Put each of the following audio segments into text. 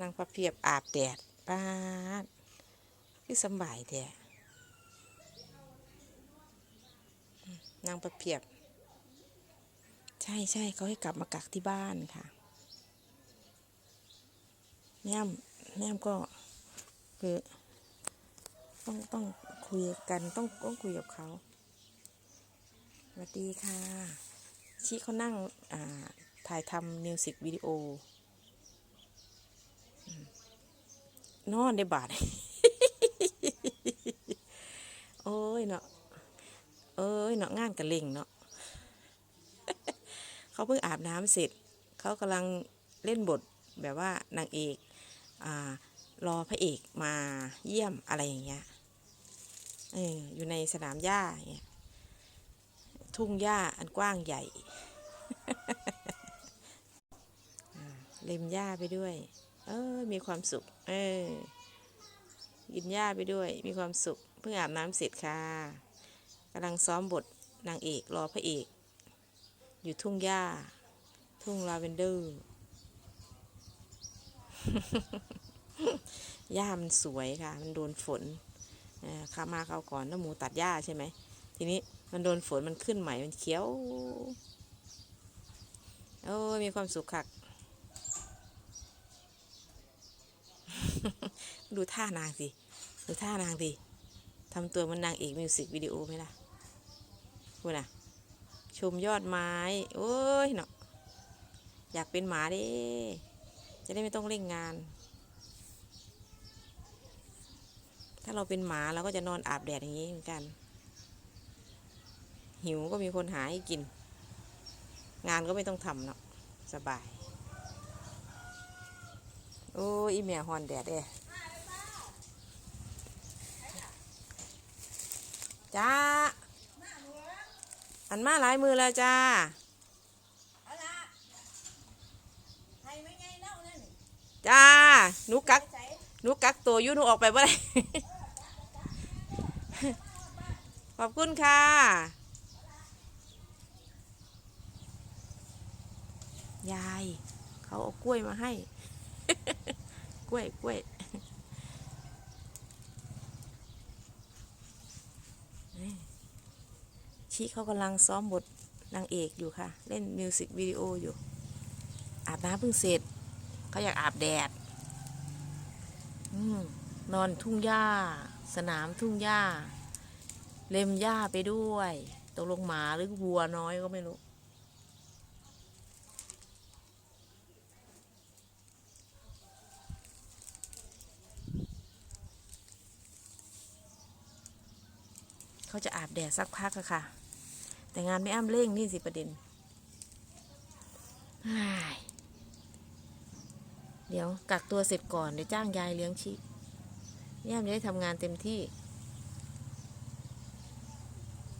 นางประเพียบอาบแดดป้าดคือสบายแท้นางประเพียบ ใช่ใช่เขาให้กลับมากักที่บ้านค่ะแม่มแม่มก็คือต้องต้องคุยกันต้องต้องคุยกับเขาสวัสดีค่ะชิเขานั่งอ่าถ่ายทำมิวสิกวิดีโอม นอนได้บาทโอ้ยเนาะเอ้ยเนาะงานกระเล่งเนาะเขาเพิ่งอาบน้ำเสร็จ เขากำลังเล่นบทแบบว่านางเอกอ่ารอพระเอกมาเยี่ยมอะไรอย่างเงี้ยเอออยู่ในสนามหญ้าเงี้ยทุ่งหญ้าอันกว้างใหญ่เล็มหญ้าไปด้วย เออ มีความสุข เออกินหญ้าไปด้วย มีความสุข เพิ่งอาบน้ำเสร็จค่ะกำลังซ้อมบทนางเอกรอพระเอก อยู่ทุ่งหญ้า ทุ่งลาเวนเดอร์หญ้ามันสวยค่ะ มันโดนฝนอข้ามาเขาก่อนแล้วหมูตัดหญ้าใช่ไหม ทีนี้มันโดนฝนมันขึ้นใหม่มันเขียว โอ้ มีความสุขคัก ดูท่านางสิ ดูท่านางสิทำตัวมันนางเอกมิวสิกวิดีโอไหมล่ะคุณน่ะชมยอดไม้ โอ้ยเนาะ อยากเป็นหมาด้จะได้ไม่ต้องเร่งงาน ถ้าเราเป็นหมาเราก็จะนอนอาบแดดอย่างนี้เหมือนกัน หิวก็มีคนหาให้กิน งานก็ไม่ต้องทำเนาะ สบาย โอ้ยอีเมียฮอนแดดเด้จ้า อันมาหลายมือแล้วจ้าเอาละให้ไม่ไงเล่านั่นจ้าหนูกักใส่หนูกักตัวอยู่หนูออกไปบ่ได้ขอบคุณค่ะ ยาย เขาเอากล้วยมาให้ กล้วยกล้วยชีเขากำลังซ้อมบทนางเอกอยู่ค่ะ เล่นมิวสิกวิดีโออยู่ อาบน้ำเพิ่งเสร็จ เขาอยากอาบแดดอนอนทุ่งหญ้า สนามทุ่งหญ้า เล็มหญ้าไปด้วย ตกลงหมาหรือวัวน้อยก็ไม่รู้ เขาจะอาบแดดสักพักอะค่ะ แต่งานไม่อ้ำเร่งนี่สิประเด็นอ้ายเดี๋ยวกักตัวเสร็จก่อนเดี๋ยวจ้างยายเลี้ยงชิย่ามจะได้ทำงานเต็มที่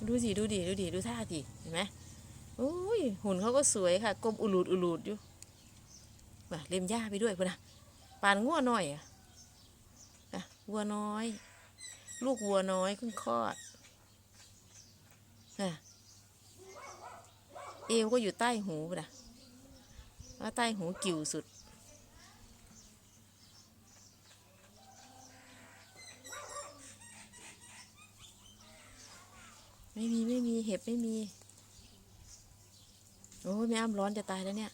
ดูสิดูดิดูดิดูท่าดิเห็นไหมโอ้ยหุ่นเขาก็สวยค่ะกลมอุลูดอุลูดอยู่มาเล็มหญ้าไปด้วยพุ่นนะปานงัวน้อยอะอะวัวน้อย ลูกวัวน้อยเพิ่งคลอด อะเอวก็อยู่ใต้หูนะว่าใต้หูกิ่วสุด ไม่มีไม่มีเห็บไม่มี โอ้ยแม่อ้ำร้อนจะตายแล้วเนี่ย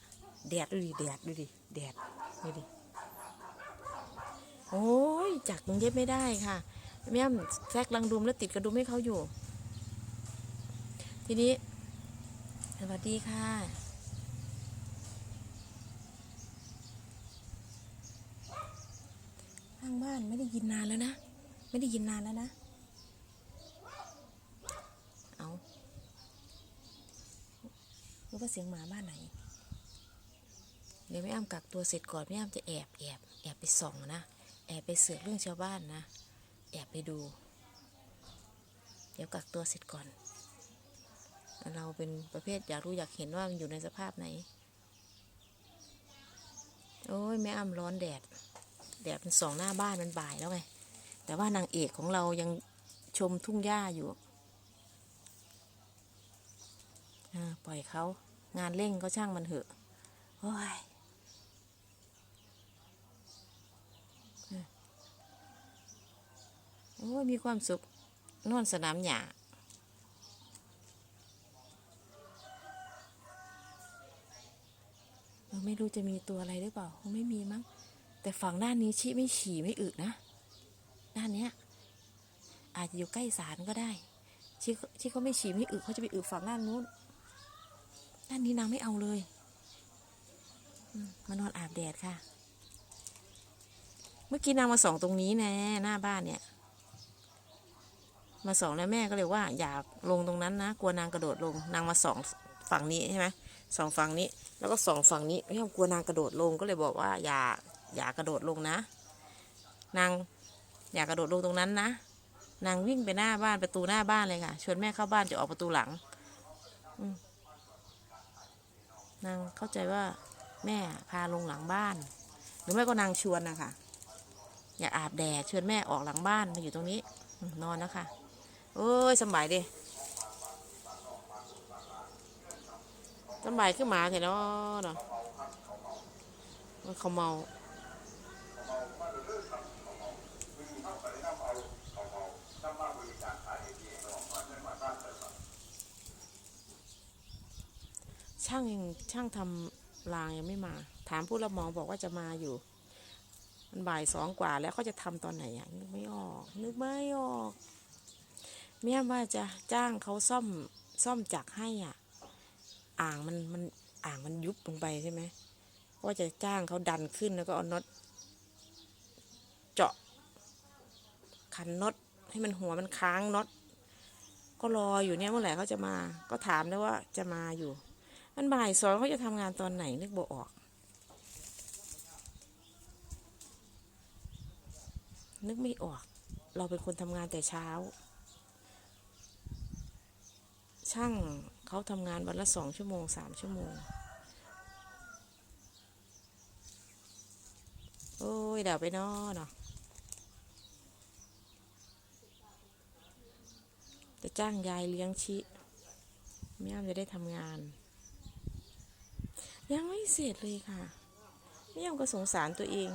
แดดดูดิแดดดูดิแดดดูดิโอ้ยจักตรงเย็บไม่ได้ค่ะแม่อ้ำแทรกรังดุมแล้วติดกระดุมให้เขาอยู่ ทีนี้ สวัสดีค่ะข้างบ้านไม่ได้ยินนานแล้วนะ ไม่ได้ยินนานแล้วนะ เอารู้ว่าเสียงหมาบ้านไหน เดี๋ยวแม่อ้ำกักตัวเสร็จก่อนแม่อ้ำจะแอบแอบแอบไปส่องนะ แอบไปเสือกเรื่องชาวบ้านนะ แอบไปดู เดี๋ยวกักตัวเสร็จก่อน เราเป็นประเภทอยากรู้อยากเห็นว่าอยู่ในสภาพไหน โอ้ยแม่อ้ำร้อนแดด แดดมันสองหน้าบ้านมันบ่ายแล้วไง แต่ว่านางเอกของเรายังชมทุ่งหญ้าอยู่ปล่อยเขา งานเร่งก็ช่างมันเหอะ โอ้ยโอ้ยมีความสุข นอนสนามหญ้า รู้จะมีตัวอะไรหรือเปล่าคงไม่มีมั้ง แต่ฝั่งด้านนี้ชิไม่ฉี่ไม่อึนะ ด้านเนี้ย อาจจะอยู่ใกล้ศาลก็ได้ชิชิเขาไม่ฉี่ไม่อึเขาจะไปอึฝั่งด้านนู้น ด้านนี้นางไม่เอาเลยมานอนอาบแดดค่ะ เมื่อกี้นางมาส่องตรงนี้แน่หน้าบ้านเนี่ย มาส่องแล้วแม่ก็เลยว่า อยากลงตรงนั้นนะ กลัวนางกระโดดลง นางมาส่องฝั่งนี้ใช่ไหม สองฝั่งนี้ แล้วก็สองฝั่งนี้ไม่ยอมกลัวนางกระโดดลงก็เลยบอกว่าอย่าอย่ากระโดดลงนะ นางอย่ากระโดดลงตรงนั้นนะ นางวิ่งไปหน้าบ้านประตูหน้าบ้านเลยค่ะชวนแม่เข้าบ้านจะออกประตูหลังนางเข้าใจว่าแม่พาลงหลังบ้าน หรือไม่ก็นางชวนนะคะอยากอาบแดดชวนแม่ออกหลังบ้านมาอยู่ตรงนี้อืมนอนนะคะโอ้ยสบายดิ สำบขึ้นมาเถอะเนาะเนาะมันเขาเมาช่างยังช่างทำรางยังไม่มา ถามผู้รับเหมาบอกว่าจะมาอยู่ มันบ่ายสองกว่าแล้วเขาจะทำตอนไหนอะนึกไม่ออก นึกไม่ออกแม่ว่าจะจ้างเขาซ่อมซ่อมจักรให้อะ อ่างมันมันอ่างมันยุบลงไปใช่ไหมว่าจะจ้างเขาดันขึ้นแล้วก็เอาน็อตเจาะขันน็อตให้มันหัวมันค้างน็อตก็รออยู่เนี่ยเมื่อไหร่เขาจะมา ก็ถามได้ว่าจะมาอยู่ มันบ่ายสองเขาจะทำงานตอนไหนนึกบ่ออก นึกไม่ออก เราเป็นคนทำงานแต่เช้า ช่าง เขาทำงานวันละสองชั่วโมงสามชั่วโมง โอ้ยเดี๋ยวไปนอนเนาะจะจ้างยายเลี้ยงชิแม่อ้ำจะได้ทำงาน ยังไม่เสร็จเลยค่ะแม่ยอมก็สงสารตัวเอง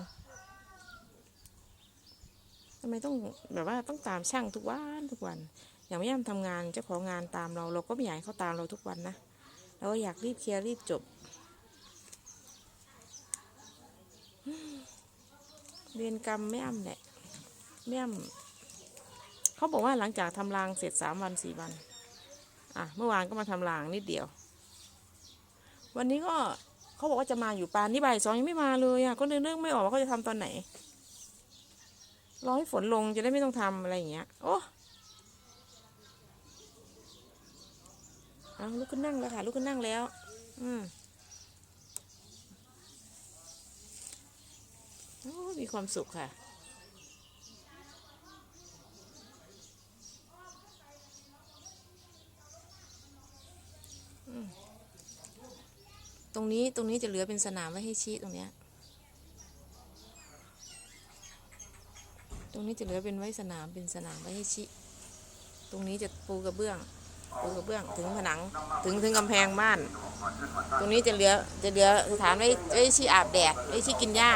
ทำไมต้องแบบว่าต้องตามช่างทุกวันทุกวัน อย่างแม่ยอมทำงานเจ้าของงานตามเรา เราก็ไม่อยากให้เขาตามเราทุกวันนะเราก็อยากรีบเคลียร์รีบจบอืมเวรกรรมแม่อ้ำแหละแม่อ้ำเขาบอกว่าหลังจากทำรางเสร็จสามวันสี่วัน อะ เมื่อวานก็มาทำรางนิดเดียว วันนี้ก็เขาบอกว่าจะมาอยู่ปานนี่บ่ายสองยังไม่มาเลยอะก็นึกนึกไม่ออกว่าเขาจะทำตอนไหนรอให้ฝนลงจะได้ไม่ต้องทำอะไรอย่างเงี้ย โอ้ เอาลุกขึ้นนั่งแล้วค่ะลุกขึ้นนั่งแล้ว อืมอมีความสุขค่ะตรงนี้ตรงนี้จะเหลือเป็นสนามไว้ให้ชี้ตรงเนี้ย ตรงนี้จะเหลือเป็นไว้สนามเป็นสนามไว้ให้ชี้ตรงนี้จะปูกระเบื้อง ปูกระเบื้องถึงผนังถึงถึงกำแพงบ้าน ตรงนี้จะเหลือจะเหลือสถานไว้ไว้ชี้อาบแดดไว้ชี้กินหญ้า